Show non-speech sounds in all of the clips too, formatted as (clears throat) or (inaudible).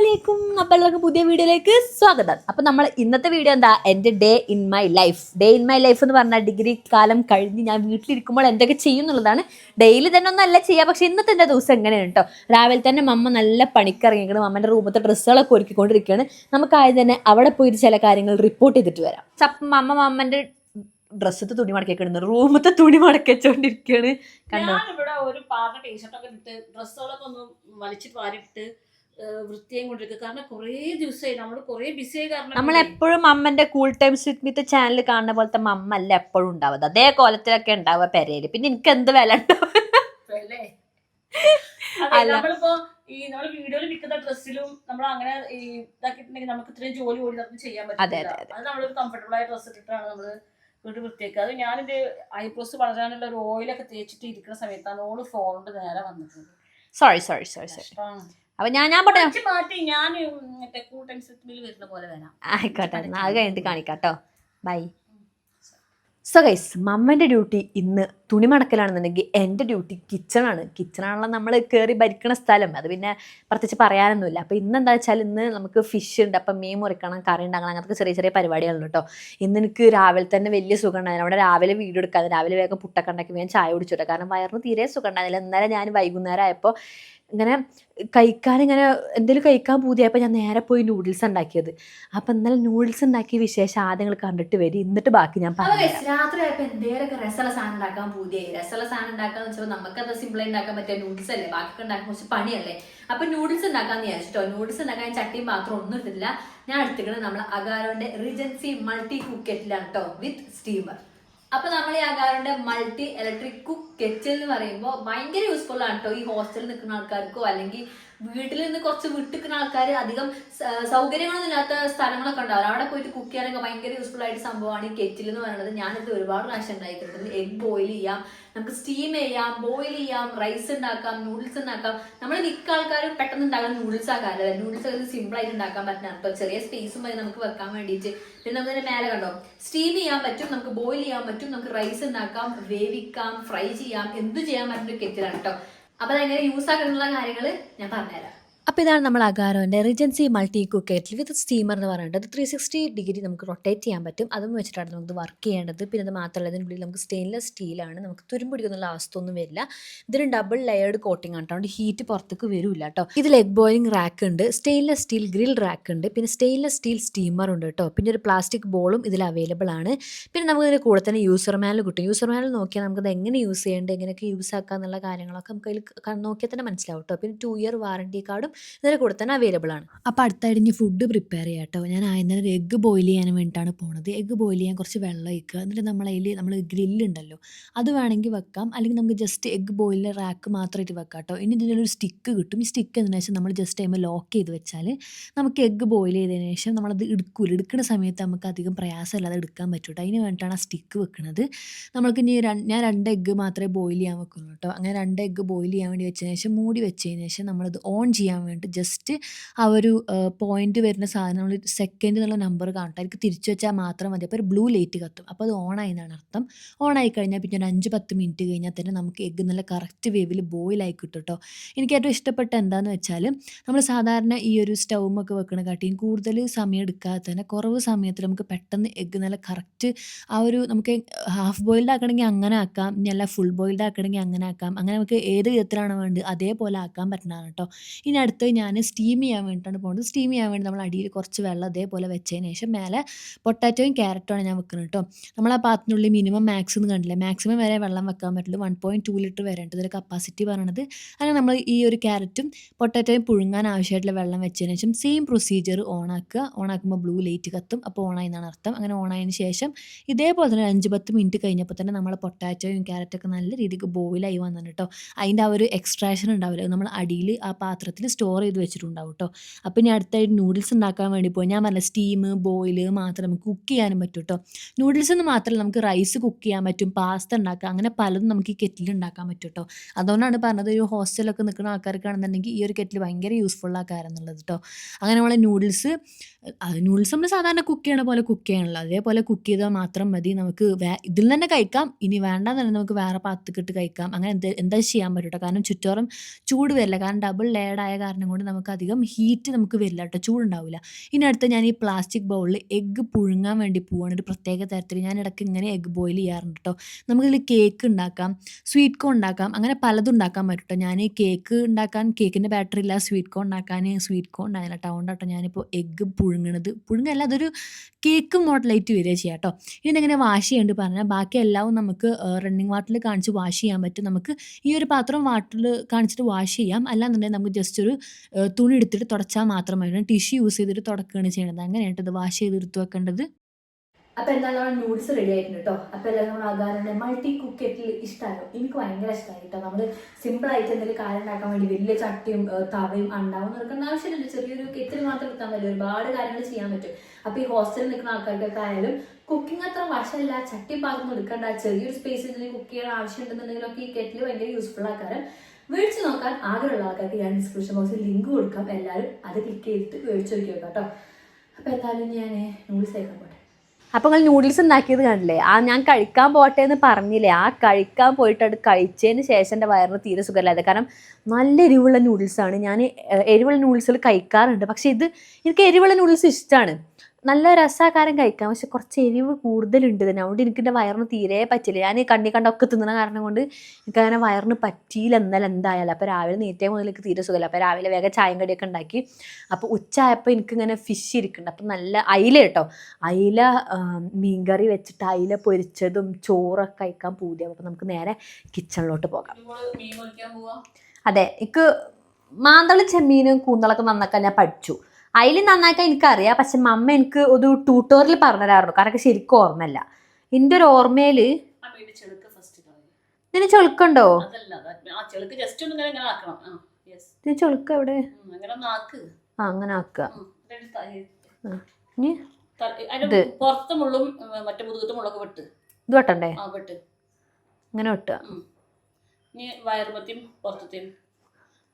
അലൈക്കും അപ്പോൾ പുതിയ വീഡിയോയിലേക്ക് സ്വാഗതം. അപ്പോൾ നമ്മൾ ഇന്നത്തെ വീഡിയോ എന്താ? എന്റെ day in my life day in my life എന്ന് പറഞ്ഞാൽ ഡിഗ്രി കാലം കഴിഞ്ഞ് ഞാൻ വീട്ടിലിരിക്കുമ്പോൾ എന്തൊക്കെ ചെയ്യും എന്നുള്ളതാണ്. ഡെയിലി തന്നെ ഒന്നല്ല ചെയ്യുക പക്ഷേ ഇന്നത്തെ എന്റെ ദിവസം എങ്ങനെയാണ് കേട്ടോ രാവിലെ തന്നെ അമ്മ നല്ല പണിക്കിറങ്ങിയിരിക്കണം. മമ്മന്റെ റൂമത്തെ ഡ്രസ്സുകളൊക്കെ ഒരുക്കിക്കൊണ്ടിരിക്കുകയാണ് നമുക്ക് ആദ്യം തന്നെ അവിടെ പോയിട്ട് ചില കാര്യങ്ങൾ റിപ്പോർട്ട് ചെയ്തിട്ട് വരാം. അപ്പം അമ്മ മമ്മന്റെ ഡ്രസ്സത്തെ തുണി മടക്കിക്കുന്നു റൂമത്തെ തുണി മടക്കിച്ചുകൊണ്ടിരിക്കുകയാണ് കണ്ടോ? ഇവിടെ ഒരു പാർട്ട ടീഷർട്ടൊക്കെ ഇട്ട് ഡ്രസ്സുകളൊക്കെ ഒന്ന് വലിച്ചിട്ട് വാരിട്ട് വൃത്തിയും കൊണ്ടിരിക്കുക. കാരണം കുറേ ദിവസമായി നമ്മൾ കുറേ ബിസി ആയി കാരണം നമ്മൾ എപ്പോഴും അമ്മന്റെ cool times with myth channel കാണുന്ന പോലത്തെ മമ്മ അല്ല എപ്പോഴും ഉണ്ടാവുന്നത് അതേ കോലത്തിലൊക്കെ ഉണ്ടാവുക പെരയിൽ പിന്നെ എനിക്ക് എന്ത് വില ഉണ്ടാവും. നമ്മളിപ്പോ ഈ നമ്മൾ വീഡിയോയിൽ വിൽക്കുന്ന ഡ്രസ്സിലും നമ്മൾ അങ്ങനെ ഇതാക്കിയിട്ടുണ്ടെങ്കിൽ നമുക്ക് ഇത്രയും ജോലി ഓടി നമുക്ക് ചെയ്യാൻ പറ്റില്ല അതെ, നമ്മളൊരു കംഫർട്ടബിൾ ആയ ഡ്രസ്സ് ഇട്ടിട്ടാണ് നമ്മൾ വീട്ടിൽ വൃത്തിയാക്കുക. അത് ഞാനിത് ഐബ്രോസ് വളരാനുള്ള ഒരു ഓയിലൊക്കെ തേച്ചിട്ട് ഇരിക്കുന്ന സമയത്താണ് ഓൾ ഫോണിന്റെ നേരെ വന്നിട്ടുണ്ട് സോറി സോറി സോറി സോറി. അപ്പൊ ഞാൻ ഞാൻ പോട്ടെ മാറ്റി ഞാൻ വരുന്ന പോലെ വരാം. ആയിക്കോട്ടെ അത് കഴിഞ്ഞിട്ട് കാണിക്കാട്ടോ ബൈ സോ ഗൈസ് മമ്മന്റെ ഡ്യൂട്ടി ഇന്ന് തുണി മടക്കലാണെന്നുണ്ടെങ്കിൽ എന്റെ ഡ്യൂട്ടി കിച്ചണാണ് കിച്ചണാണല്ലോ നമ്മൾ കയറി ഭരിക്കണ സ്ഥലം. അത് പിന്നെ പ്രത്യേകിച്ച് പറയാനൊന്നുമില്ല. അപ്പോൾ ഇന്ന് എന്താ വെച്ചാൽ ഇന്ന് നമുക്ക് ഫിഷ് ഉണ്ട്. അപ്പം മീൻ മുറിക്കണം കറി ഉണ്ടാക്കണം അങ്ങനത്തെ ചെറിയ ചെറിയ പരിപാടികളുണ്ട് കേട്ടോ. ഇന്ന് എനിക്ക് രാവിലെ തന്നെ വലിയ സുഖം ഉണ്ടായിരുന്നു അവിടെ രാവിലെ വീഡിയോ എടുക്കാതെ രാവിലെ വേഗം പുട്ടൊക്കെ ഉണ്ടാക്കി വേഗം ചായ കുടിച്ചോട്ടെ കാരണം വയറിന് തീരെ സുഖം ഉണ്ടായിരുന്നില്ല ഇന്നലെ ഞാൻ വൈകുന്നേരം ആയപ്പോൾ ഇങ്ങനെ കഴിക്കാൻ ഇങ്ങനെ എന്തെങ്കിലും കഴിക്കാൻ പൂതിയായപ്പോൾ ഞാൻ നേരെ പോയി നൂഡിൽസ് ഉണ്ടാക്കിയത്. അപ്പം ഇന്നലെ നൂഡിൽസ് ഉണ്ടാക്കിയ വിശേഷം ആദ്യങ്ങൾ കണ്ടിട്ട് വരും. എന്നിട്ട് ബാക്കി ഞാൻ പറഞ്ഞു രാത്രി ആയപ്പോൾ എന്തേലൊക്കെ രസമുള്ള സാധനം ഉണ്ടാക്കാൻ പൂതിയായി രസമുള്ള സാധനം ഉണ്ടാക്കാന്ന് വെച്ചാൽ നമുക്ക് അത് സിമ്പിൾ ഉണ്ടാക്കാൻ പറ്റിയ നൂഡിൽസ് അല്ലേ? ബാക്കി ഉണ്ടാക്കാൻ കുറച്ച് പണിയല്ലേ? അപ്പൊ നൂഡിൽസ് ഉണ്ടാക്കാന്ന് വിചാരിച്ചിട്ടോ? നൂഡിൽസ് ഉണ്ടാക്കാൻ ചട്ടിയും പാത്രം ഒന്നും ഇട്ടില്ല ഞാൻ എടുത്തിരിക്കുന്നത് നമ്മൾ അഗാരോന്റെ റിജൻസി മൾട്ടി കുക്കറ്റിലാണ് കേട്ടോ വിത്ത് സ്റ്റീമർ അപ്പൊ നമ്മൾ ഈ അഗാരോന്റെ മൾട്ടി ഇലക്ട്രിക് കുക്ക് കെറ്റിൽ എന്ന് പറയുമ്പോൾ ഭയങ്കര യൂസ്ഫുൾ ആണ് കേട്ടോ ഈ ഹോസ്റ്റലിൽ നിൽക്കുന്ന ആൾക്കാർക്കോ അല്ലെങ്കിൽ വീട്ടിൽ നിന്ന് കുറച്ച് വിട്ടിക്കുന്ന ആൾക്കാർ അധികം സൗകര്യങ്ങളൊന്നും ഇല്ലാത്ത സ്ഥലങ്ങളൊക്കെ ഉണ്ടാവും അവിടെ പോയിട്ട് കുക്ക് ചെയ്യാനൊക്കെ ഭയങ്കര യൂസ്ഫുൾ ആയിട്ട് സംഭവമാണ് ഈ കെറ്റിൽ എന്ന് പറയുന്നത്. ഞാനിത് ഒരുപാട് പ്രാവശ്യം ഉണ്ടാക്കിയിട്ടുണ്ട്. എഗ് ബോയിൽ ചെയ്യാം. നമുക്ക് സ്റ്റീം ചെയ്യാം ബോയിൽ ചെയ്യാം റൈസ് ഉണ്ടാക്കാം നൂഡിൽസ് ഉണ്ടാക്കാം. നമ്മൾ മിക്ക ആൾക്കാരും പെട്ടെന്ന് ഉണ്ടാക്കാൻ നൂഡിൽസ് ആക്കാറില്ല നൂഡിൽസ് ഒക്കെ സിമ്പിൾ ആയിട്ട് ഉണ്ടാക്കാൻ പറ്റുന്ന അപ്പൊ ചെറിയ സ്പേസും മതി നമുക്ക് വെക്കാൻ വേണ്ടിയിട്ട്. പിന്നെ നമുക്ക് മേലെ കണ്ടോ? സ്റ്റീം ചെയ്യാൻ പറ്റും നമുക്ക് ബോയിൽ ചെയ്യാൻ പറ്റും നമുക്ക് റൈസ് ഉണ്ടാക്കാം വേവിക്കാം ഫ്രൈ ചെയ്യാം. എന്ത് ചെയ്യാൻ പറ്റുന്ന കെറ്റിലാണ് കേട്ടോ അപ്പൊ അതെങ്ങനെ യൂസ് ആക്കാനുള്ള കാര്യങ്ങൾ ഞാൻ പറഞ്ഞുതരാം. അപ്പോൾ ഇതാണ് നമ്മൾ അഗാരോന്റെ regency multi cook with steamer എന്ന് പറയുന്നത്. ത്രീ സിക്സ്റ്റി ഡിഗ്രി നമുക്ക് റൊട്ടേറ്റ് ചെയ്യാൻ പറ്റും. അതും വെച്ചിട്ടാണ് നമുക്ക് വർക്ക് ചെയ്യേണ്ടത്. പിന്നെ അത് മാത്രമല്ല ഇതിനുള്ളിൽ നമുക്ക് സ്റ്റെയിൻലെസ് സ്റ്റീലാണ് നമുക്ക് തുരുമ്പിടിക്കുന്നുള്ള അവസ്ഥയൊന്നും വരില്ല. ഇതിന് ഡബിൾ ലെയേർഡ് കോട്ടിംഗ് ആണ് കേട്ടോ ഹീറ്റ് പുറത്തേക്ക് വരില്ല കേട്ടോ ഇതിൽ എഗ് ബോയിലിംഗ് റാക്ക് ഉണ്ട്. സ്റ്റെയിൻലെസ് സ്റ്റീൽ ഗ്രിൽ റാക്ക് ഉണ്ട്. പിന്നെ സ്റ്റെയിൻലെസ് സ്റ്റീൽ സ്റ്റീമർ ഉണ്ട് കേട്ടോ പിന്നെ ഒരു പ്ലാസ്റ്റിക് ബോളും ഇതിൽ അവൈലബിൾ ആണ്. പിന്നെ നമുക്ക് ഇതിന് കൂടെ തന്നെ യൂസർ മാനൽ കിട്ടും. യൂസർ മാനൽ നോക്കിയാൽ നമുക്കത് എങ്ങനെ യൂസ് ചെയ്യേണ്ടത്? എങ്ങനെയൊക്കെ യൂസ് ആക്കുക എന്നുള്ള കാര്യങ്ങളൊക്കെ നമുക്ക് അതിൽ നോക്കിയാൽ തന്നെ മനസ്സിലാവും കേട്ടോ പിന്നെ ടു ഇയർ വാറണ്ടി കാർഡും ഇതിന്റെ കൂടെ തന്നെ അവൈലബിൾ ആണ്. അപ്പോൾ അടുത്തായിട്ട് ഫുഡ് പ്രിപ്പയർ ചെയ്യാം കേട്ടോ. ഞാൻ ആയിരുന്നേരം എഗ്ഗ് ബോയിൽ ചെയ്യാൻ വേണ്ടിയിട്ടാണ് പോണത്. എഗ്ഗ് ബോയിൽ ചെയ്യാൻ കുറച്ച് വെള്ളം ഒഴിക്കുക. എന്നിട്ട് നമ്മൾ അതിൽ നമ്മൾ ഗ്രില്ലുണ്ടല്ലോ അത് വേണമെങ്കിൽ വെക്കാം. അല്ലെങ്കിൽ നമുക്ക് ജസ്റ്റ് എഗ്ഗ് ബോയിലിന്റെ റാക്ക് മാത്രമായിട്ട് വെക്കാം കേട്ടോ. ഇനി ഇതിനൊരു സ്റ്റിക്ക് കിട്ടും. ഈ സ്റ്റിക്ക് എന്ന് വെച്ചാൽ നമ്മൾ ജസ്റ്റ് ടൈമിൽ ലോക്ക് ചെയ്ത് വെച്ചാൽ നമുക്ക് എഗ്ഗ് ബോയിൽ ചെയ്തതിന് ശേഷം നമ്മളത് എടുക്കൂല. എടുക്കുന്ന സമയത്ത് നമുക്ക് അധികം പ്രയാസമില്ലാതെ എടുക്കാൻ പറ്റും കേട്ടോ. അതിന് വേണ്ടിയിട്ടാണ് ആ സ്റ്റിക്ക് വെക്കുന്നത് നമ്മൾക്ക് ഇനി ഞാൻ രണ്ട് എഗ്ഗ് മാത്രമേ ബോയിൽ ചെയ്യാൻ വെക്കുള്ളൂ കേട്ടോ. അങ്ങനെ രണ്ട് എഗ്ഗ് ബോയിൽ ചെയ്യാൻ വേണ്ടി വെച്ചതിന് ശേഷം മൂടി വെച്ചതിന് ശേഷം നമ്മളത് ഓൺ ചെയ്യാൻ വേണ്ടി ജസ്റ്റ് ആ ഒരു പോയിന്റ് വരുന്ന സാധനം നമ്മൾ സെക്കൻഡ് എന്നുള്ള നമ്പർ കാണട്ടെ. അതിലേക്ക് തിരിച്ചു വെച്ചാൽ മാത്രം മതി. അപ്പോൾ ഒരു ബ്ലൂ ലൈറ്റ് കത്തും. അപ്പോൾ അത് ഓണായി എന്നാണ് അർത്ഥം. ഓൺ ആയി കഴിഞ്ഞാൽ പിന്നെ ഒരു അഞ്ച് പത്ത് മിനിറ്റ് കഴിഞ്ഞാൽ തന്നെ നമുക്ക് എഗ്ഗ് നല്ല കറക്റ്റ് വേവിൽ ബോയിൽ ആയി കിട്ടും കേട്ടോ എനിക്ക് ഏറ്റവും ഇഷ്ടപ്പെട്ട എന്താണെന്ന് വെച്ചാൽ നമ്മൾ സാധാരണ ഈ ഒരു സ്റ്റൗമൊക്കെ വെക്കണ കാട്ടിയും കൂടുതൽ സമയം എടുക്കാതെ തന്നെ കുറവ് സമയത്തിൽ നമുക്ക് പെട്ടെന്ന് എഗ്ഗ് നല്ല കറക്റ്റ് ആ ഒരു നമുക്ക് ഹാഫ് ബോയിൽഡ് ആക്കണമെങ്കിൽ അങ്ങനെ ആക്കാം. ഇനി അല്ല ഫുൾ ബോയിൽഡ് ആക്കണമെങ്കിൽ അങ്ങനെ ആക്കാം. അങ്ങനെ നമുക്ക് ഏത് വിധത്തിലാണ് വേണ്ടത്? അതേപോലെ ആക്കാൻ പറ്റുന്നതാണ് കേട്ടോ ഇനി അടുത്ത് ഞാൻ സ്റ്റീം ചെയ്യാൻ വേണ്ടിയിട്ടാണ് പോകുന്നത് സ്റ്റീം ചെയ്യാൻ വേണ്ടി നമ്മൾ അടിയിൽ കുറച്ച് വെള്ളം അതേപോലെ വെച്ചതിന് ശേഷം മേലെ പൊട്ടാറ്റോയും ക്യാരറ്റുമാണ് ഞാൻ വെക്കുന്നത് കേട്ടോ നമ്മൾ ആ പാത്രത്തിനുള്ളിൽ മിനിമം മാക്സ് എന്ന് കണ്ടില്ല? മാക്സിമം വരെ വെള്ളം വെക്കാൻ പറ്റുള്ളൂ വൺ പോയിന്റ് ടു ലിറ്റർ വരെ ഉണ്ട്. കപ്പാസിറ്റി പറയണത്. അങ്ങനെ നമ്മൾ ഈ ഒരു ക്യാരറ്റും പൊട്ടാറ്റോയും പുഴുങ്ങാൻ ആവശ്യമായിട്ടുള്ള വെള്ളം വെച്ചതിന് ശേഷം സെയിം പ്രൊസീജിയർ ഓണാക്കുക ഓണാക്കുമ്പോൾ ബ്ലൂ ലൈറ്റ് കത്തും. അപ്പോൾ ഓണായി അർത്ഥം. അങ്ങനെ ഓണായതിന് ശേഷം ഇതേപോലെ തന്നെ അഞ്ച് പത്ത് മിനിറ്റ് കഴിഞ്ഞപ്പോൾ തന്നെ നമ്മൾ പൊട്ടാറ്റോയും ക്യാരറ്റൊക്കെ നല്ല രീതിക്ക് ബോയിലായി വന്നിട്ടോ അതിന്റെ ആ ഒരു എക്സ്ട്രാക്ഷൻ ഉണ്ടാവില്ല. നമ്മൾ അടിയിൽ ആ പാത്രത്തിൽ സ്റ്റോർ ചെയ്ത് വെച്ചിട്ടുണ്ടാവും കേട്ടോ അപ്പോൾ ഇനി അടുത്തായിട്ട് നൂഡിൽസ് ഉണ്ടാക്കാൻ വേണ്ടി പോയി. ഞാൻ പറഞ്ഞ സ്റ്റീം ബോയിൽ മാത്രം നമുക്ക് കുക്ക് ചെയ്യാനും പറ്റും കേട്ടോ നൂഡിൽസ് എന്ന് മാത്രമല്ല നമുക്ക് റൈസ് കുക്ക് ചെയ്യാൻ പറ്റും പാസ്ത ഉണ്ടാക്കാം അങ്ങനെ പലതും നമുക്ക് ഈ കെറ്റിൽ ഉണ്ടാക്കാൻ പറ്റും കേട്ടോ അതുകൊണ്ടാണ് പറഞ്ഞത് ഒരു ഹോസ്റ്റലൊക്കെ നിൽക്കുന്ന ആൾക്കാർക്കാണെന്നുണ്ടെങ്കിൽ ഈ ഒരു കെറ്റിൽ ഭയങ്കര യൂസ്ഫുൾ ആക്കാരെന്നുള്ളത് കേട്ടോ അങ്ങനെ നമ്മളെ നൂഡിൽസ് നൂഡിൽസ് നമ്മൾ സാധാരണ കുക്ക് ചെയ്യണ പോലെ കുക്ക് ചെയ്യണമല്ലോ അതേപോലെ കുക്ക് ചെയ്താൽ മാത്രം മതി. നമുക്ക് ഇതിൽ തന്നെ കഴിക്കാം. ഇനി വേണ്ട തന്നെ നമുക്ക് വേറെ പാത്രത്തിക്കിട്ട് കഴിക്കാം. അങ്ങനെ എന്താ എന്താ ചെയ്യാൻ പറ്റും കാരണം ചുറ്റോറും ചൂട് വരില്ല. കാരണം ഡബിൾ ലെയർഡ് ആയ കാരണം കൊണ്ട് നമുക്ക് അധികം ഹീറ്റ് നമുക്ക് വരില്ല കേട്ടോ ചൂടുണ്ടാവില്ല ഇനി അടുത്ത് ഞാൻ ഈ പ്ലാസ്റ്റിക് ബൗളിൽ എഗ്ഗ് പുഴുങ്ങാൻ വേണ്ടി പോവാണ്. ഒരു പ്രത്യേക തരത്തിൽ ഞാൻ ഇടയ്ക്ക് ഇങ്ങനെ എഗ്ഗ് ബോയിൽ ചെയ്യാറുണ്ട് കേട്ടോ നമുക്കിതിൽ കേക്ക് ഉണ്ടാക്കാം സ്വീറ്റ് കോൺ ഉണ്ടാക്കാം അങ്ങനെ പലതും ഉണ്ടാക്കാൻ പറ്റും കേട്ടോ ഞാൻ കേക്ക് ഉണ്ടാക്കാൻ കേക്കിന്റെ ബാറ്ററി ഇല്ല. സ്വീറ്റ് കോൺ ഉണ്ടാക്കാൻ സ്വീറ്റ് കോൺ ഉണ്ടായില്ല കേട്ടോ ഞാനിപ്പോൾ എഗ്ഗ് പുഴുങ്ങണത്. പുഴുങ്ങല്ല അതൊരു കേക്ക് മോഡലായിട്ട് വരിക ചെയ്യാം കേട്ടോ ഇനി ഇതെങ്ങനെ വാഷ് ചെയ്യേണ്ടത് പറഞ്ഞാൽ ബാക്കി എല്ലാം നമുക്ക് റണ്ണിങ് വാട്ടറിൽ കാണിച്ച് വാഷ് ചെയ്യാൻ പറ്റും. നമുക്ക് ഈ ഒരു പാത്രം വാട്ടറിൽ കാണിച്ചിട്ട് വാഷ് ചെയ്യാം. അല്ലാന്നുണ്ടെങ്കിൽ നമുക്ക് ജസ്റ്റ് ഒരു തുണി എടുത്തിട്ട് തുടച്ചാൽ മാത്രം മതി ടിഷ്യൂ യൂസ് ചെയ്തിട്ട് തുടക്കുകയാണ് ചെയ്യേണ്ടത് അങ്ങനെയായിട്ട് ഇത് വാഷ് ചെയ്ത് എടുത്ത് വെക്കേണ്ടത് അപ്പൊ എന്തായാലും നമ്മുടെ നൂഡിൽസ് റെഡി ആയിട്ടുണ്ട് കേട്ടോ അപ്പൊ എല്ലാവരും നമ്മൾ ആകാറുണ്ട് മൾട്ടി കുക്കറ്റിൽ ഇഷ്ടമായോ എനിക്ക് ഭയങ്കര ഇഷ്ടമായി കേട്ടോ നമ്മൾ സിമ്പിൾ ആയിട്ട് എന്തെങ്കിലും കാര്യം ഉണ്ടാക്കാൻ വേണ്ടി വലിയ ചട്ടിയും തവയും ഉണ്ടാവും നിൽക്കേണ്ട ആവശ്യമില്ല ചെറിയൊരു കെറ്റിൽ മാത്രം എടുത്താൽ മതി. ഒരുപാട് കാര്യങ്ങൾ ചെയ്യാൻ പറ്റും. അപ്പൊ ഈ ഹോസ്റ്റലിൽ നിൽക്കുന്ന ആൾക്കാർക്കൊക്കെ ആയാലും കുക്കിംഗ് അത്ര വശമല്ല. ചട്ടി പാകം എടുക്കേണ്ട. ചെറിയൊരു സ്പേസിൽ കുക്ക് ചെയ്യാൻ ആവശ്യമുണ്ടെന്നുണ്ടെങ്കിലൊക്കെ ഈ കെറ്റിൽ ഭയങ്കര യൂസ്ഫുൾ ആക്കാറ്. മേടിച്ച് നോക്കാൻ ആഗ്രഹമുള്ള ആൾക്കാർക്ക് ഞാൻ ഡിസ്ക്രിപ്ഷൻ ബോക്സിൽ ലിങ്ക് കൊടുക്കാം. എല്ലാവരും അത് ക്ലിക്ക് ചെയ്തിട്ട് മേടിച്ചു നോക്കി നോക്കാം കേട്ടോ അപ്പൊ എന്തായാലും ഞാൻ നൂഡിൽസ് കഴിക്കാൻ പോട്ടെ. അപ്പോൾ നിങ്ങൾ നൂഡിൽസ് ഉണ്ടാക്കിയത് കണ്ടില്ലേ? ആ ഞാൻ കഴിക്കാൻ പോട്ടെ എന്ന് പറഞ്ഞില്ലേ? ആ കഴിക്കാൻ പോയിട്ട് അത് കഴിച്ചതിന് ശേഷം എന്റെ വയറിന് തീരെ സുഖമില്ലാതെ. കാരണം നല്ല എരിവുള്ള നൂഡിൽസാണ് ഞാൻ എരിവുള്ള നൂഡിൽസുകൾ കഴിക്കാറുണ്ട്. പക്ഷേ ഇത് എനിക്ക് എരിവുള്ള നൂഡിൽസ് ഇഷ്ടമാണ് നല്ല രസാകാരം കഴിക്കാം. പക്ഷെ കുറച്ച് എരിവ് കൂടുതലുണ്ട് ഇതിന്. അതുകൊണ്ട് എനിക്ക് എന്റെ വയറിന് തീരെ പറ്റില്ല. ഞാൻ കണ്ണി കണ്ടൊക്കെ തിന്നണ കാരണം കൊണ്ട് എനിക്ക് അങ്ങനെ വയറിന് പറ്റിയില്ല എന്നാൽ എന്തായാലും. അപ്പോൾ രാവിലെ നേറ്റേ മുതൽ എനിക്ക് തീരെ സുഖമില്ല. അപ്പോൾ രാവിലെ വേഗം ചായം കടിയൊക്കെ ഉണ്ടാക്കി. അപ്പോൾ ഉച്ചയായപ്പോൾ എനിക്കിങ്ങനെ ഫിഷ് ഇരിക്കുന്നുണ്ട്. അപ്പം നല്ല അയില കേട്ടോ. അയില മീൻകറി വെച്ചിട്ട് അയില പൊരിച്ചതും ചോറൊക്കെ കഴിക്കാൻ പൂതിയാവും. അപ്പം നമുക്ക് നേരെ കിച്ചണിലോട്ട് പോകാം. അതെ. എനിക്ക് മാന്തള ചെമ്മീനും കൂന്തളൊക്കെ നന്നാക്കാൻ ഞാൻ പഠിച്ചു. അതിൽ നന്നാക്കാൻ എനിക്കറിയാം. പക്ഷെ മമ്മ എനിക്ക് ഒരു ട്യൂട്ടോറിയൽ പറഞ്ഞു തരാറുണ്ട് കാരണം ശരിക്കും ഓർമ്മയില്ല. എന്റെ ഒരു ഓർമ്മയിൽ കളയും ഇതിന് ചെളുക്കുണ്ടോ? ഇതിന് ചെളുക്ക് എവിടെ? ആ അങ്ങനെ ആക്കുക. ഇത്. ഇത് വെട്ടണ്ടേ? ഇങ്ങനെ വെട്ടുക. ഇനി വയറുമത്തെയും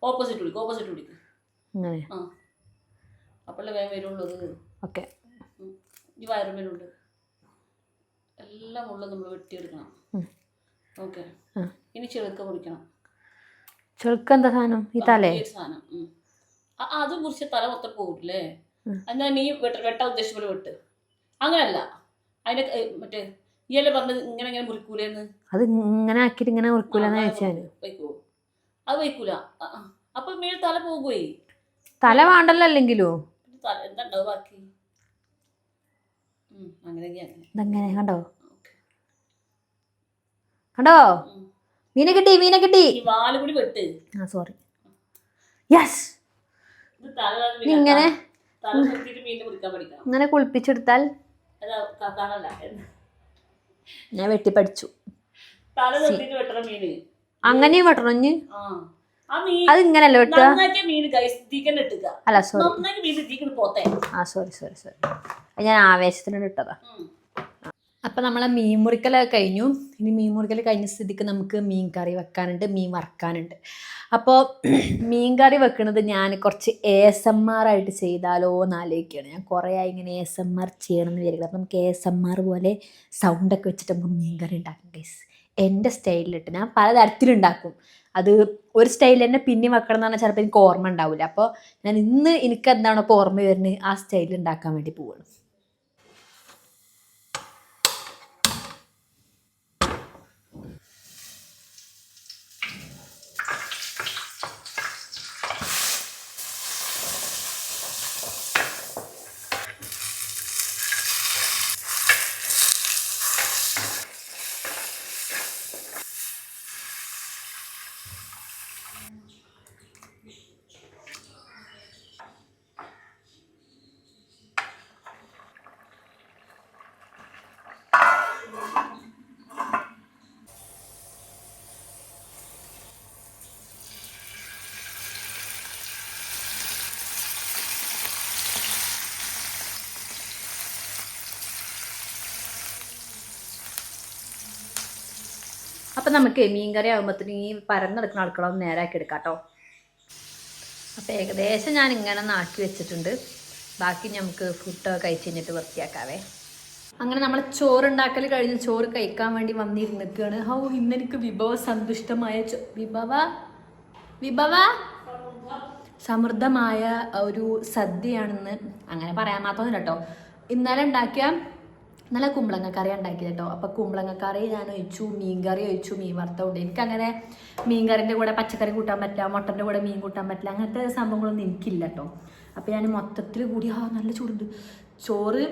ഓപ്പോസിറ്റ് ഓപ്പോസിറ്റ് ഇങ്ങനെ. ആ അപ്പോഴല്ലേ വേഗം വരുള്ളൂ അത് ഓക്കെ. ഈ വയറുമേലുണ്ട് എല്ലാം ഉള്ളത് നമ്മൾ വെട്ടിയെടുക്കണം. ഓക്കെ. ഇനി ചെറുക്ക പൊടിക്കണം ചെറുക്ക എന്താ സാധനം? ഈ തലേ? സാധനം. അത് മുറിച്ച് തല മൊത്തം പോകില്ലേ? എന്നാ നീ വെട്ട വെട്ടാൻ ഉദ്ദേശിച്ച പോലെ വെട്ട്. അങ്ങനല്ല. അതിന്റെ മറ്റേ ഈയല്ലേ പറഞ്ഞത് ഇങ്ങനെ ഇങ്ങനെ മുറിക്കൂലേന്ന്? അത് ഇങ്ങനെ ആക്കിയിട്ട് ഇങ്ങനെ ഉറക്കൂലെന്ന് ആ, ചോദിച്ചാൽ അത് വയ്ക്കൂല. അപ്പൊ മേൽ തല പോകുവേ? തല വേണ്ടല്ലോ അല്ലെങ്കിലോ? ബാക്കി? അങ്ങനെ കണ്ടോ? കണ്ടോ? മീനെ കിട്ടി മീനെ കിട്ടി. ആ സോറി യെസ് ഇങ്ങനെ? ഇങ്ങനെ കുളിപ്പിച്ചെടുത്താൽ ഞാൻ വെട്ടിപ്പടിച്ചു. അങ്ങനെയും വെട്ടണം അത് ഇങ്ങനല്ലേ വെട്ടുക? അല്ല സോറി മീൻ തീക്കണ് പോത്തെ. ആ സോറി സോറി സോറി ഞാൻ ആവേശത്തിനോട് ഇട്ടതാ. അപ്പം നമ്മളെ മീൻ മുറിക്കൽ കഴിഞ്ഞു. ഇനി മീൻ മുറിക്കൽ കഴിഞ്ഞ സ്ഥിതിക്ക് നമുക്ക് മീൻ കറി വെക്കാനുണ്ട് മീൻ വറക്കാനുണ്ട്. അപ്പോൾ (clears throat) മീൻ കറി വെക്കുന്നത് ഞാൻ കുറച്ച് എ എസ് എം ആർ ആയിട്ട് ചെയ്താലോ എന്ന് ആലോചിക്കുകയാണ് ഞാൻ കുറേ ആയി ഇങ്ങനെ എ എസ് എം ആർ ചെയ്യണം എന്ന് വിചാരിക്കുന്നത് അപ്പം നമുക്ക് എ എസ് എം ആർ പോലെ സൗണ്ടൊക്കെ വെച്ചിട്ട് നമുക്ക് മീൻ കറി ഉണ്ടാക്കാം ഗൈസ് എന്റെ സ്റ്റൈലിലിട്ട് ഞാൻ പലതരത്തിലുണ്ടാക്കും. അത് ഒരു സ്റ്റൈൽ തന്നെ പിന്നെ വെക്കണം എന്ന് പറഞ്ഞാൽ ചിലപ്പോൾ എനിക്ക് ഓർമ്മ ഉണ്ടാവില്ല അപ്പോൾ ഞാൻ ഇന്ന് എനിക്ക് എന്താണോ ഇപ്പോൾ ഓർമ്മ വരുന്നത് ആ സ്റ്റൈലിൽ ഉണ്ടാക്കാൻ വേണ്ടി പോവുകയാണ് നമുക്ക് മീൻകറി ആകുമ്പോഴത്തേന് ഈ പരന്നെടുക്കുന്ന അടുക്കള ഒന്ന് നേരാക്കി എടുക്കാം കേട്ടോ അപ്പം ഏകദേശം ഞാൻ ഇങ്ങനെ നാക്കി വെച്ചിട്ടുണ്ട്. ബാക്കി നമുക്ക് ഫുഡ് കഴിച്ച് കഴിഞ്ഞിട്ട് വൃത്തിയാക്കാവേ. അങ്ങനെ നമ്മൾ ചോറ് ഉണ്ടാക്കൽ കഴിഞ്ഞ് ചോറ് കഴിക്കാൻ വേണ്ടി വന്നിരുന്നിക്കുകയാണ് ഹൗ ഇന്നെനിക്ക് വിഭവ സന്തുഷ്ടമായ വിഭവ? വിഭവ? സമൃദ്ധമായ ഒരു സദ്യയാണെന്ന് അങ്ങനെ പറയാൻ മാത്രമൊന്നുമില്ല കേട്ടോ. ഇന്നലെ ഉണ്ടാക്കിയ ഇന്നലെ കുമ്പളങ്ങക്കറി ഉണ്ടാക്കി കേട്ടോ. അപ്പോൾ കുമ്പളങ്ങക്കറി ഞാൻ ഒഴിച്ചു മീൻകറി ഒഴിച്ചു മീൻ വറുത്തുണ്ട് എനിക്കങ്ങനെ മീൻകറിന്റെ കൂടെ പച്ചക്കറി കൂട്ടാൻ പറ്റില്ല മുട്ടന്റെ കൂടെ മീൻ കൂട്ടാൻ പറ്റില്ല അങ്ങനത്തെ സംഭവങ്ങളൊന്നും എനിക്കില്ല കേട്ടോ. അപ്പോൾ ഞാൻ മൊത്തത്തിൽ കൂടി ആ നല്ല ചൂടുണ്ട്. ചോറ്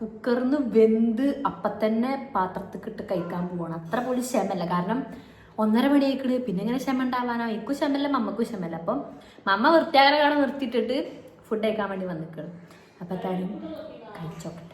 കുക്കറിൽ നിന്ന് വെന്ത് അപ്പം തന്നെ പാത്രത്തിൽ ഇട്ട് കഴിക്കാൻ പോകണം അത്ര പോലും ക്ഷമല്ല കാരണം ഒന്നര മണിയേക്കണ് പിന്നെ ഇങ്ങനെ ക്ഷമ ഉണ്ടാവാനോ? എനിക്കും ക്ഷമല്ല മമ്മക്കും ക്ഷമല്ല അപ്പം മമ്മ വൃത്തിയാകര കാണാൻ നിർത്തിയിട്ടിട്ട് ഫുഡ് കഴിക്കാൻ വേണ്ടി വന്നിക്കണം. അപ്പം തരും കഴിച്ചോക്കട്ടെ. വിളിച്ചോ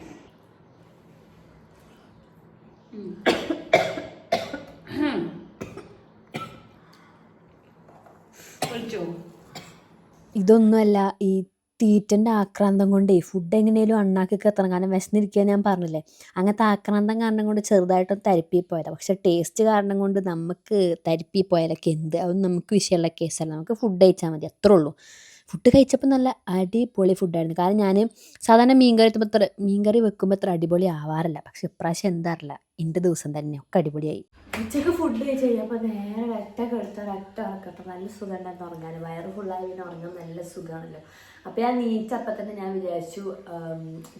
ഇതൊന്നുമല്ല ഈ തീറ്റന്റെ ആക്രാന്തം കൊണ്ടേ ഫുഡ് എങ്ങനെയും അണ്ണാക്കൊക്കെ എത്തണം. കാരണം വിശന്നിരിക്കുക ഞാൻ പറഞ്ഞില്ലേ? അങ്ങനത്തെ ആക്രാന്തം കാരണം കൊണ്ട് ചെറുതായിട്ടൊന്ന് തരിപ്പി പോയതാണ് പക്ഷെ ടേസ്റ്റ് കാരണം കൊണ്ട് നമുക്ക് തരിപ്പി പോയാലൊക്കെ എന്ത്? അതൊന്നും നമുക്ക് വിഷയമുള്ള കേസല്ല നമുക്ക് ഫുഡ് കഴിച്ചാൽ മതി. അത്രേ ഉള്ളൂ. ഫുഡ് കഴിച്ചപ്പോൾ നല്ല അടിപൊളി ഫുഡായിരുന്നു കാരണം ഞാൻ സാധാരണ മീൻകറി എത്തുമ്പോൾ അത്ര മീൻകറി വെക്കുമ്പോൾ അത്ര അടിപൊളി ആവാറില്ല. പക്ഷെ ഇപ്രാവശ്യം എന്താ അറിയില്ല. എന്റെ ദിവസം തന്നെ ഒക്കെ അടിപൊളിയായി. ഉച്ചയ്ക്ക് ഫുഡ് കഴിച്ച് നേരെ ഒറ്റ കെടുത്ത ഒരൊറ്റ ഉറക്കട്ടെ നല്ല സുഖം ഉണ്ടായിരുന്നു ഉറങ്ങാൻ വയറ് ഫുള്ളായി ഉറങ്ങാൻ നല്ല സുഖമാണല്ലോ. അപ്പോൾ ഞാൻ നീച്ചപ്പം തന്നെ ഞാൻ വിചാരിച്ചു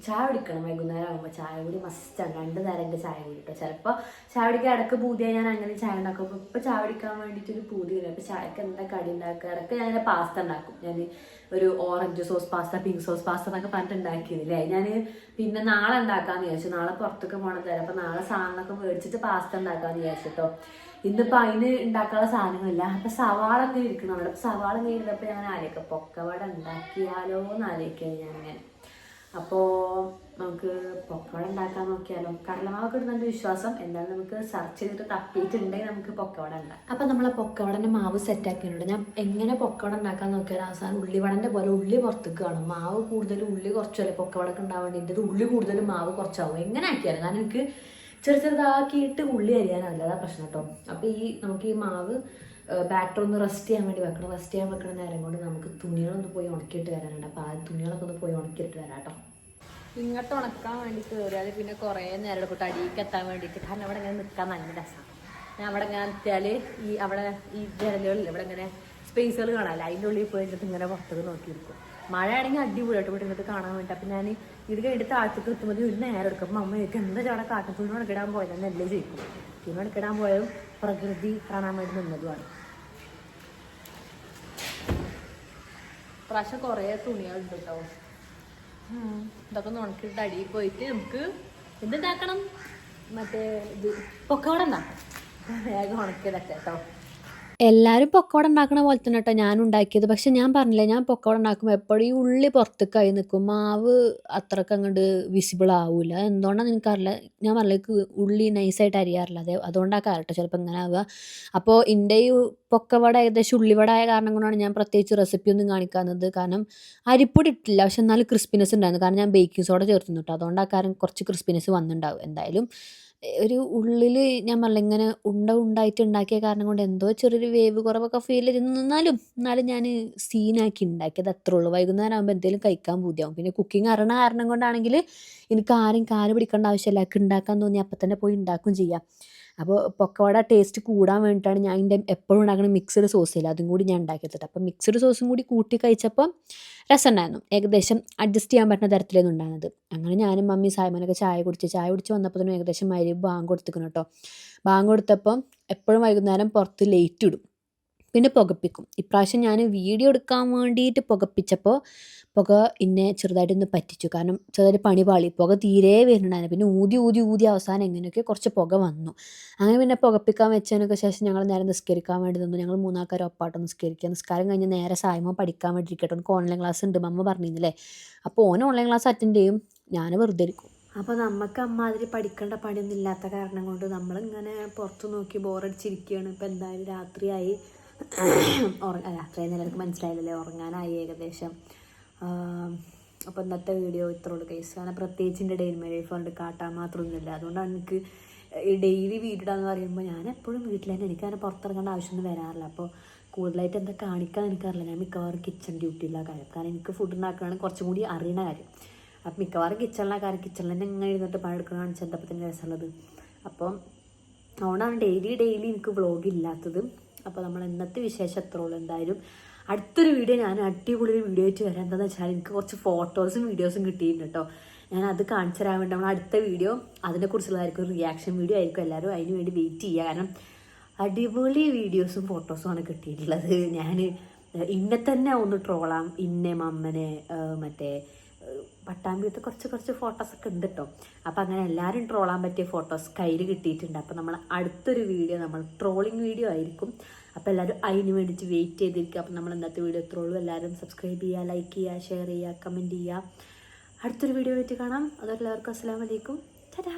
ചായ കുടിക്കണം വൈകുന്നേരം ആകുമ്പോൾ ചായ കൂടി മസ്റ്റാണ് രണ്ട് നേരം എന്റെ ചായ കൂടി ചിലപ്പോൾ ചായ കുടിക്കാൻ ഇടയ്ക്ക് പൂതിയായി ഞാൻ അങ്ങനെ ചായ ഉണ്ടാക്കും. അപ്പോൾ ഇപ്പോൾ ചായ കുടിക്കാൻ വേണ്ടിയിട്ടൊരു പൂതി അപ്പോൾ ചായക്ക് എന്താ കടി ഉണ്ടാക്കുക? ഇടയ്ക്ക് ഞാൻ പാസ്ത ഉണ്ടാക്കും. ഞാൻ ഒരു orange sauce pasta pink sauce pasta എന്നൊക്കെ പറഞ്ഞിട്ട് ഉണ്ടാക്കിയതില്ലേ ഞാൻ പിന്നെ നാളെ ഉണ്ടാക്കാമെന്ന് വിചാരിച്ചു. നാളെ പുറത്തൊക്കെ പോകണം തരാം അപ്പം നാളെ സാധനങ്ങളൊക്കെ മേടിച്ചിട്ട് പാസ്ത ഉണ്ടാക്കാമെന്ന് വിചാരിച്ചിട്ടോ ഇന്നിപ്പോൾ അതിന് ഉണ്ടാക്കാനുള്ള സാധനങ്ങളില്ല. അപ്പം സവാള ഒക്കെ ഇരിക്കണം അവിടെ സവാള ഇരുന്നപ്പോൾ ഞാൻ ആലോചിക്കാം പൊക്കവട ഉണ്ടാക്കിയാലോ എന്ന് ആലോചിക്കുകയാണ് ഞാൻ അങ്ങനെ അപ്പോൾ നമുക്ക് പൊക്കോട ഉണ്ടാക്കാൻ നോക്കിയാലോ? കടലമാവൊക്കെ ഇടുന്നതിന്റെ വിശ്വാസം. എന്തായാലും നമുക്ക് സെർച്ച് ചെയ്തിട്ട് തപ്പിയിട്ടുണ്ടെങ്കിൽ നമുക്ക് പൊക്കവട ഉണ്ടാക്കാം അപ്പം നമ്മൾ പൊക്കോടന്റെ മാവ് സെറ്റാക്കിയിട്ടുണ്ട് ഞാൻ എങ്ങനെ പൊക്കവട ഉണ്ടാക്കാൻ നോക്കിയാലും അവസാനം ഉള്ളിവടന്റെ പോലെ ഉള്ളി പുറത്തേക്ക് കാണും. മാവ് കൂടുതൽ ഉള്ളി കുറച്ചല്ലേ പൊക്കവടക്ക് ഉണ്ടാവാൻ വേണ്ടി ഉള്ളി കൂടുതലും മാവ് കുറച്ചാവും. എങ്ങനെ ആക്കിയാലും കാരണം എനിക്ക് ചെറു ചെറുതാക്കിയിട്ട് ഉള്ളി അരിയാനാവില്ല അതാ പ്രശ്നം കേട്ടോ അപ്പോൾ ഈ നമുക്ക് ഈ മാവ് ബാറ്റർ ഒന്ന് റെസ്റ്റ് ചെയ്യാൻ വേണ്ടി വെക്കണം. റെസ്റ്റ് ചെയ്യാൻ വെക്കണ നേരം കൊണ്ട് നമുക്ക് തുണികളൊന്ന് പോയി ഉണക്കിയിട്ട് വരാനുണ്ട്. അപ്പോൾ ആ തുണികളൊക്കെ ഒന്ന് പോയി ഉണക്കിയിട്ട് വരാം കേട്ടോ. ഇങ്ങോട്ട് ഉണക്കാൻ വേണ്ടി കയറിയാൽ പിന്നെ കുറേ നേരം എടുക്കും. അടിയിലേക്ക് എത്താൻ വേണ്ടിയിട്ട്. കാരണം അവിടെ ഇങ്ങനെ നിൽക്കാൻ നല്ല രസമാണ് ഞാൻ അവിടെ ഇങ്ങനെ എത്തിയാൽ ഈ അവിടെ ഈ ജനലുകളിൽ ഇവിടെ ഇങ്ങനെ സ്പേസുകൾ കാണാമല്ലോ അതിന്റെ ഉള്ളിൽ പോയിട്ട് ഇങ്ങനെ പുറത്തേക്ക് നോക്കിയിരിക്കും. മഴയാണെങ്കിൽ അടിപൊളിയായിട്ട് ഇവിടെ ഇങ്ങോട്ട് കാണാൻ വേണ്ടി. അപ്പം ഞാൻ ഇത് കഴിഞ്ഞിട്ട് താഴത്തേക്ക് എത്തുമ്പോൾ ഒരു നേരം എടുക്കും. അമ്മ എനിക്ക് എന്താ അവിടെ കാട്ടും? പോയതെന്ന് എല്ലാം ചോദിക്കും. പിന്നെ ഉണക്കിടാൻ പോയതും പ്രകൃതി കാണാൻ വേണ്ടി നിന്നതുമാണ്. പ്രാവശ്യം കുറേ തുണികളുണ്ട് കേട്ടോ. ഇതൊക്കെ ഒന്ന് അടിയിൽ പോയിട്ട് നമുക്ക് എന്തുണ്ടാക്കണം? മറ്റേ ഇത് പൊക്കവട ഉണ്ടാക്കാം വേഗം ഉണക്കിയതൊക്കെ കേട്ടോ. എല്ലാവരും പൊക്കോട ഉണ്ടാക്കണ പോലെ തന്നെ കേട്ടോ ഞാൻ ഉണ്ടാക്കിയത്. പക്ഷെ ഞാൻ പറഞ്ഞില്ല ഞാൻ പൊക്കോട ഉണ്ടാക്കുമ്പോൾ എപ്പോഴും ഈ ഉള്ളി പുറത്തേക്കായി നിൽക്കും. മാവ് അത്രയ്ക്ക് അങ്ങോട്ട് വിസിബിൾ ആവില്ല എന്തുകൊണ്ടാണെന്ന് എനിക്കറിയില്ല. ഞാൻ പറഞ്ഞില്ല ഉള്ളി നൈസായിട്ട് അരിയാറില്ല. അതെ അതുകൊണ്ടാണ് കേട്ടോ ചിലപ്പോൾ ഇങ്ങനെ ആവുക. അപ്പോൾ എന്റെ ഈ പൊക്കവട ഏകദേശം ഉള്ളിവട ആയ കാരണം കൊണ്ടാണ് ഞാൻ പ്രത്യേകിച്ച് റെസിപ്പി ഒന്നും കാണിക്കാത്തത്. കാരണം അരിപ്പൊടി ഇട്ടില്ല പക്ഷെ എന്നാലും ക്രിസ്പിനെസ് ഉണ്ടായിരുന്നു. കാരണം ഞാൻ ബേക്കിംഗ് സോഡ ചേർത്തുന്നു കേട്ടോ അതുകൊണ്ട് ആ കാരണം കുറച്ച് ക്രിസ്പിനെസ് വന്നിട്ടുണ്ടാവും എന്തായാലും ഒരു ഉള്ളിൽ ഞാൻ പറഞ്ഞില്ല ഇങ്ങനെ ഉണ്ട ഉണ്ടായിട്ട് ഉണ്ടാക്കിയ കാരണം കൊണ്ട് എന്തോ ചെറിയൊരു വേവ് കുറവൊക്കെ ഫീൽ ചെയ്ത് നിന്നാലും എന്നാലും ഞാൻ സീനാക്കി ഉണ്ടാക്കിയത് അത്രേ ഉള്ളൂ. വൈകുന്നേരം ആകുമ്പോൾ എന്തെങ്കിലും കഴിക്കാൻ പൂതിയാവും. പിന്നെ കുക്കിംഗ് അറിയണ കാരണം കൊണ്ടാണെങ്കിൽ എനിക്ക് ആരും കാൽ പിടിക്കേണ്ട ആവശ്യമില്ല. എനിക്ക് ഉണ്ടാക്കാൻ തോന്നി അപ്പം തന്നെ പോയി ഉണ്ടാക്കും ചെയ്യാം. അപ്പോൾ പൊക്കവട ടേസ്റ്റ് കൂടാൻ വേണ്ടിയിട്ടാണ് ഞാൻ ഇതിന്റെ എപ്പോഴും ഉണ്ടാക്കുന്ന മിക്സഡ് സോസ് സോസില്ല അതും കൂടി ഞാൻ ഉണ്ടാക്കിയെടുത്തിട്ട് അപ്പം മിക്സഡ് സോസും കൂടി കൂട്ടി കഴിച്ചപ്പോൾ രസമുണ്ടായിരുന്നു. ഏകദേശം അഡ്ജസ്റ്റ് ചെയ്യാൻ പറ്റുന്ന തരത്തിലായിരുന്നു ഉണ്ടായിരുന്നത്. അങ്ങനെ ഞാനും മമ്മി സായ്മനൊക്കെ ചായ കുടിച്ച് ചായ കുടിച്ച് വന്നപ്പോൾ തന്നെ ഏകദേശം മരി ബാങ്ക് കൊടുത്തിരിക്കുന്നു കേട്ടോ. ബാങ്ക് കൊടുത്തപ്പം എപ്പോഴും വൈകുന്നേരം പുറത്ത് ലേറ്റ് ഇടും. പിന്നെ പുകപ്പിക്കും. ഇപ്രാവശ്യം ഞാൻ വീഡിയോ എടുക്കാൻ വേണ്ടിയിട്ട് പുകപ്പിച്ചപ്പോൾ പുക എന്നെ ചെറുതായിട്ടൊന്ന് പറ്റിച്ചു. കാരണം ചെറുതായിട്ട് പണി പാളി. പുക തീരെ വരുന്നുണ്ടായിരുന്നു പിന്നെ ഊതി ഊതി ഊതി അവസാനം എങ്ങനെയൊക്കെ കുറച്ച് പുക വന്നു. അങ്ങനെ പിന്നെ പുകപ്പിക്കാൻ വെച്ചതിനൊക്കെ ശേഷം ഞങ്ങൾ നേരെ നിസ്കരിക്കാൻ വേണ്ടി നിന്നു. ഞങ്ങൾ മൂന്നാൾക്കാർ ഒപ്പാട്ടോ നിസ്കരിക്കുക. നിസ്കാരം കഴിഞ്ഞ് നേരെ സായ്മ പഠിക്കാൻ വേണ്ടി ഇരിക്കട്ടെ എനിക്ക് ഓൺലൈൻ ക്ലാസ് ഉണ്ട്. അമ്മ പറഞ്ഞിരുന്നില്ലേ? അപ്പോൾ ഓൻ ഓൺലൈൻ ക്ലാസ് അറ്റൻഡ് ചെയ്യും. ഞാൻ വെറുതെ ഇരിക്കും. അപ്പോൾ നമുക്ക് അമ്മാതിരി പഠിക്കേണ്ട പണിയൊന്നും ഇല്ലാത്ത കാരണം കൊണ്ട് നമ്മളിങ്ങനെ പുറത്ത് നോക്കി ബോറടിച്ചിരിക്കുകയാണ് ഇപ്പോൾ എന്തായാലും രാത്രിയായി. ഉറങ്ങ രാത്രിയായി നിലയ്ക്ക് മനസ്സിലായില്ലല്ലേ. ഉറങ്ങാനായി ഏകദേശം. അപ്പോൾ ഇന്നത്തെ വീഡിയോ ഇത്ര ഉള്ളൂ കേസ് കാരണം പ്രത്യേകിച്ച് എന്റെ ഡെയിലി ലൈഫ് കൊണ്ട് കാട്ടാൻ മാത്രമൊന്നുമില്ല. അതുകൊണ്ടാണ് എനിക്ക് ഡെയിലി വീടിടാന്ന് പറയുമ്പോൾ ഞാൻ എപ്പോഴും വീട്ടിൽ തന്നെ എനിക്കങ്ങനെ പുറത്തിറങ്ങേണ്ട ആവശ്യമൊന്നും വരാറില്ല. അപ്പോൾ കൂടുതലായിട്ട് എന്താ കാണിക്കാൻ എനിക്കറിയില്ല. ഞാൻ മിക്കവാറും കിച്ചൺ ഡ്യൂട്ടിയിലുള്ള കാര്യം. കാരണം എനിക്ക് ഫുഡ് ഉണ്ടാക്കുകയാണ് കുറച്ചും കൂടി അറിയണ കാര്യം. അപ്പം മിക്കവാറും കിച്ചണിലെ കാര്യം. കിച്ചണിൽ തന്നെ ഇങ്ങനെ ഇരുന്നിട്ട് പണിയെടുക്കണമെന്ന് എന്താ തന്നെ രസമുള്ളത്? അപ്പം അതുകൊണ്ടാണ് ഡെയിലി ഡെയിലി എനിക്ക് വ്ളോഗ് ഇല്ലാത്തത്. അപ്പോൾ നമ്മൾ ഇന്നത്തെ വിശേഷം എത്ര എന്തായാലും അടുത്തൊരു വീഡിയോ ഞാൻ അടിപൊളി ഒരു വീഡിയോ ആയിട്ട് വരാം. എന്താണെന്ന് വെച്ചാൽ എനിക്ക് കുറച്ച് ഫോട്ടോസും വീഡിയോസും കിട്ടിയിട്ടുണ്ട് കേട്ടോ. ഞാൻ അത് കാണിച്ചു തരാൻ വേണ്ടി നമ്മൾ അടുത്ത വീഡിയോ അതിനെക്കുറിച്ചുള്ളതായിരിക്കും റിയാക്ഷൻ വീഡിയോ ആയിരിക്കും. എല്ലാവരും അതിന് വേണ്ടി വെയിറ്റ് ചെയ്യുക. കാരണം അടിപൊളി വീഡിയോസും ഫോട്ടോസുമാണ് കിട്ടിയിട്ടുള്ളത്. ഞാൻ ഇന്നെ തന്നെ ഒന്ന് ട്രോളാം. ഇന്നെ മമ്മനെ മറ്റേ പട്ടാമ്പിയത്തെ കുറച്ച് കുറച്ച് ഫോട്ടോസൊക്കെ ഉണ്ട് കേട്ടോ അപ്പോൾ അങ്ങനെ എല്ലാവരും ട്രോളാൻ പറ്റിയ ഫോട്ടോസ് കയ്യിൽ കിട്ടിയിട്ടുണ്ട്. അപ്പോൾ നമ്മൾ അടുത്തൊരു വീഡിയോ നമ്മൾ ട്രോളിങ് വീഡിയോ ആയിരിക്കും. അപ്പോൾ എല്ലാവരും അതിന് വേണ്ടിയിട്ട് വെയിറ്റ് ചെയ്തിരിക്കുക അപ്പോൾ നമ്മൾ ഇന്നത്തെ വീഡിയോ ഇത്രേ ഉള്ളൂ. എല്ലാവരും സബ്സ്ക്രൈബ് ചെയ്യുക ലൈക്ക് ചെയ്യുക ഷെയർ ചെയ്യുക കമന്റ് ചെയ്യുക. അടുത്തൊരു വീഡിയോ ആയിട്ട് കാണാം. അതെല്ലാവർക്കും അസ്സാം വലൈക്കും തരാ